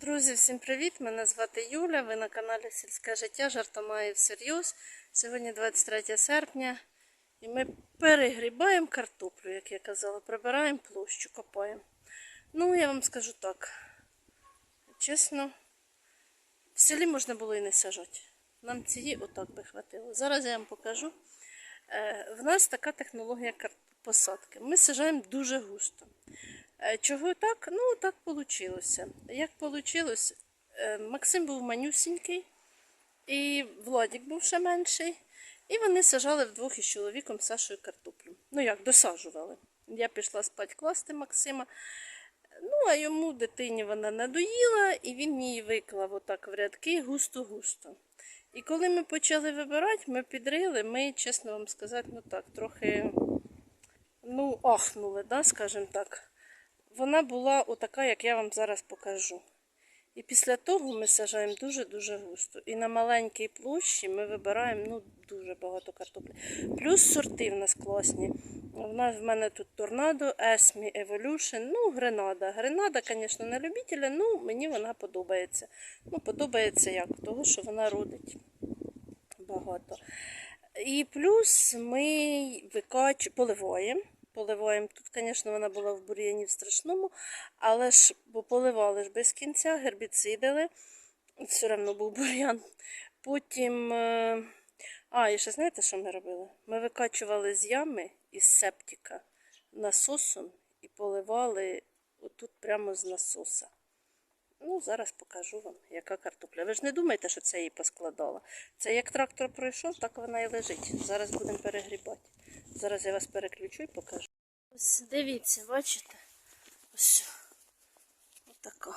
Друзі, всім привіт! Мене звати Юля. Ви на каналі Сільське життя Жартомає всерйоз. Сьогодні 23 серпня. І ми перегрібаємо картоплю, як я казала, прибираємо площу, копаємо. Ну, я вам скажу так. Чесно, в селі можна було і не сажати. Нам цієї отак би хватило. Зараз я вам покажу. Е, В нас така технологія посадки. Ми сажаємо дуже густо. Е, Чого так? Ну, так вийшло. Як вийшло? Максим був манюсінький, і Владик був ще менший. І вони сажали вдвох із чоловіком Сашою картоплю. Ну як, досаджували. Я пішла спати класти Максима. Ну, а йому дитині вона надоїла, і він її виклав отак в рядки густо-густо. І коли ми почали вибирати, ми підрили, ми, чесно вам сказати, ну так, трохи ну, ахнули, да, скажімо так. Вона була отака, як я вам зараз покажу. І після того ми сажаємо дуже-дуже густо. І на маленькій площі ми вибираємо ну, дуже багато картоплі. Плюс сорти в нас класні. У нас в мене тут торнадо, Есмі, Evolution, ну, Гренада. Гренада, звісно, не любителя, ну мені вона подобається. Ну, подобається як? Того, що вона родить багато. І плюс ми викач... поливаємо. Поливаємо. Тут, звісно, вона була в бур'яні в страшному, але ж бо поливали ж без кінця, гербіцидили. Все одно був бур'ян. Потім. е, А, і ще знаєте, що ми робили? Ми викачували з ями із септика насосом і поливали отут прямо з насоса. Ну, зараз покажу вам, яка картопля. Ви ж не думаєте, що це її поскладала. Це як трактор пройшов, так вона і лежить. Зараз будемо перегрібати. Зараз я вас переключу і покажу. Ось дивіться, бачите? Ось. Отака.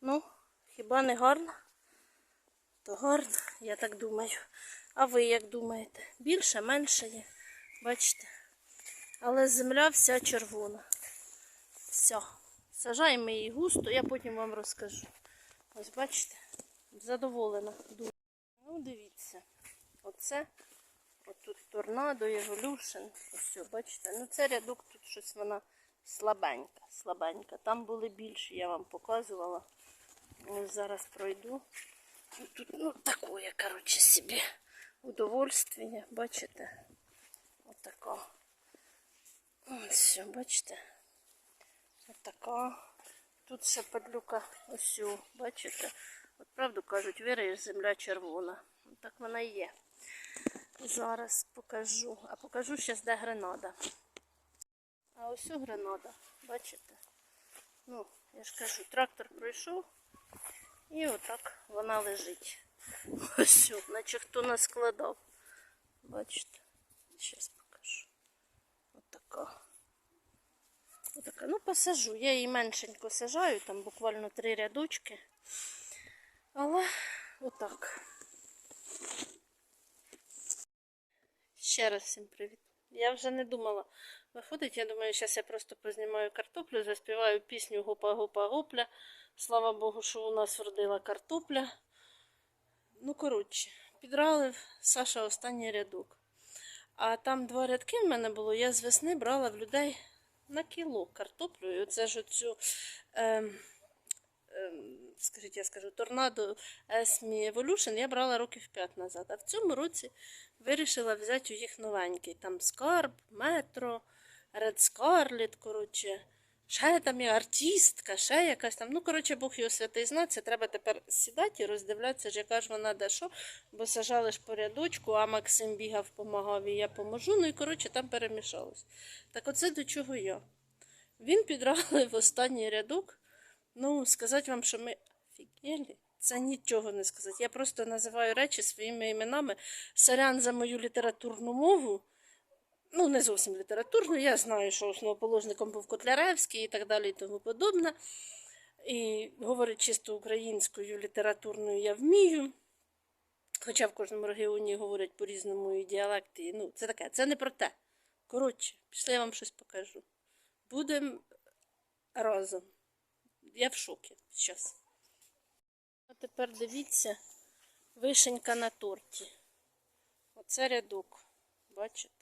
Ну, хіба не гарно? То гарно, я так думаю. А ви як думаєте? Більше, менше є. Бачите? Але земля вся червона. Все. Сажаємо її густо, я потім вам розкажу. Ось бачите, задоволена. Дуже. Ну, дивіться. Оце. Отут торнадо, Evolution. Ось, бачите. Ну це рядок, тут щось вона слабенька. слабенька. Там були більші, я вам показувала. Ось зараз пройду. Ну, Тут, ну, такое, коротше, собі удовольствие, бачите? Отако. Ось все, бачите? Отака. Тут ще падлюка ось, бачите? От правду кажуть, вирієш, земля червона. От Так вона і є. Зараз покажу. А покажу ще де гренада. А ось о гренада, бачите? Ну, я ж кажу, трактор пройшов і отак вона лежить. Ось, наче хто наскладав. Бачите? Зараз покажу. Отака. Отака. Ну, посажу. Я її меншенько сажаю, там буквально три рядочки. Але отак. Ще раз всім привіт. Я вже не думала виходить. Я думаю, зараз я просто познімаю картоплю, заспіваю пісню Гопа-гопа-гопля. Слава Богу, що у нас вродила картопля. Ну, коротше, підралив Саша останній рядок. А там два рядки в мене було, я з весни брала в людей на кіло картоплю. І оце ж оцю, ем, скажіть, я скажу, торнадо Esmi Evolution я брала років 5 назад. А в цьому році вирішила взяти у їх новенький. Там скарб, метро, Red Scarlet, коротше. Ще там є артистка, ще якась там. Ну, коротше, Бог його святий зна. Це треба тепер сідати і роздивлятися, яка ж вона де що, бо сажали ж по рядочку, а Максим бігав, помагав і я поможу. Ну і коротше там перемішалось. Так оце до чого я. Він підралив останній рядок. Ну, сказати вам, що ми офігели, це нічого не сказати. Я просто називаю речі своїми іменами. Сорян за мою літературну мову. Ну, не зовсім літературну. Я знаю, що основоположником був Котляревський і так далі і тому подобне. І говорить чисто українською літературною я вмію. Хоча в кожному регіоні говорять по-різному і діалекти. Ну, це таке, це не про те. Коротше, пішли я вам щось покажу. Будемо разом. Я в шокі зараз. А тепер дивіться, вишенька на торті. Оце рядок. Бачите?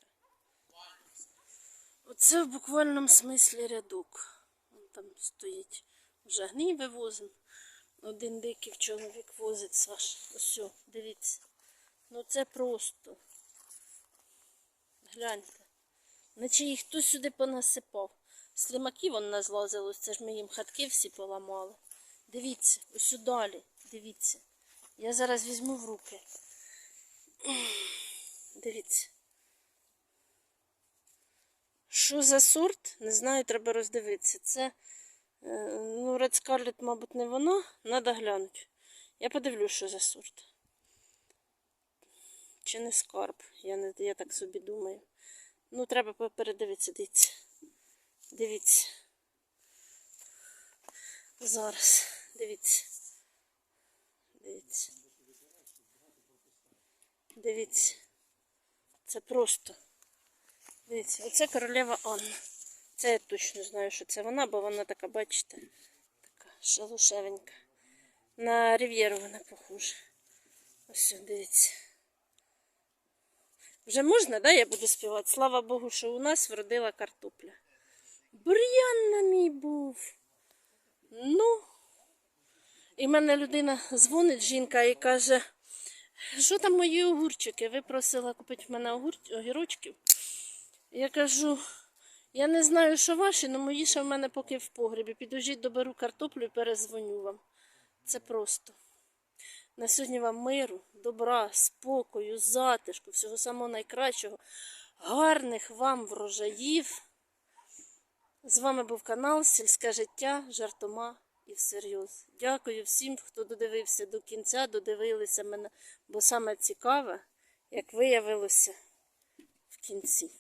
Оце в буквальному смислі рядок. Вон там стоїть. Вже гній вивозимо. Один дикий чоловік возить Саш. Ось, дивіться. Ну це просто. Гляньте. Наче їх хтось сюди понасипав. Слимаків вон назлазилось, це ж ми їм хатки всі поламали. Дивіться, ось далі, дивіться. Я зараз візьму в руки. Дивіться. Що за сорт? Не знаю, треба роздивитися. Це, е, ну, Red Scarlet, мабуть, не воно. Надо глянути. Я подивлюсь, що за сорт. Чи не скарб? Я, не, я так собі думаю. Ну, треба передивитися, дивіться. Дивіться. Зараз. Дивіться. Дивіться. Дивіться. Це просто. Дивіться, оце королева Анна. Це я точно знаю, що це вона, бо вона така, бачите, така шалушевенька. На Рів'єру вона похожа. Ось, дивіться. Вже можна, да, я буду співати? Слава Богу, що у нас вродила картопля. Бур'ян на мій був. Ну. І мене людина дзвонить, жінка, і каже, що там мої огурчики? Ви просила купити в мене огірочків. Я кажу, я не знаю, що ваші, але мої ще в мене поки в погребі. Підожіть, доберу картоплю і перезвоню вам. Це просто. На сьогодні вам миру, добра, спокою, затишку, всього самого найкращого, гарних вам врожаїв. З вами був канал Сільське життя, жартома і всерйоз. Дякую всім, хто додивився до кінця, додивилися мене, бо саме цікаве, як виявилося в кінці.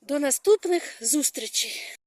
До наступних зустрічей!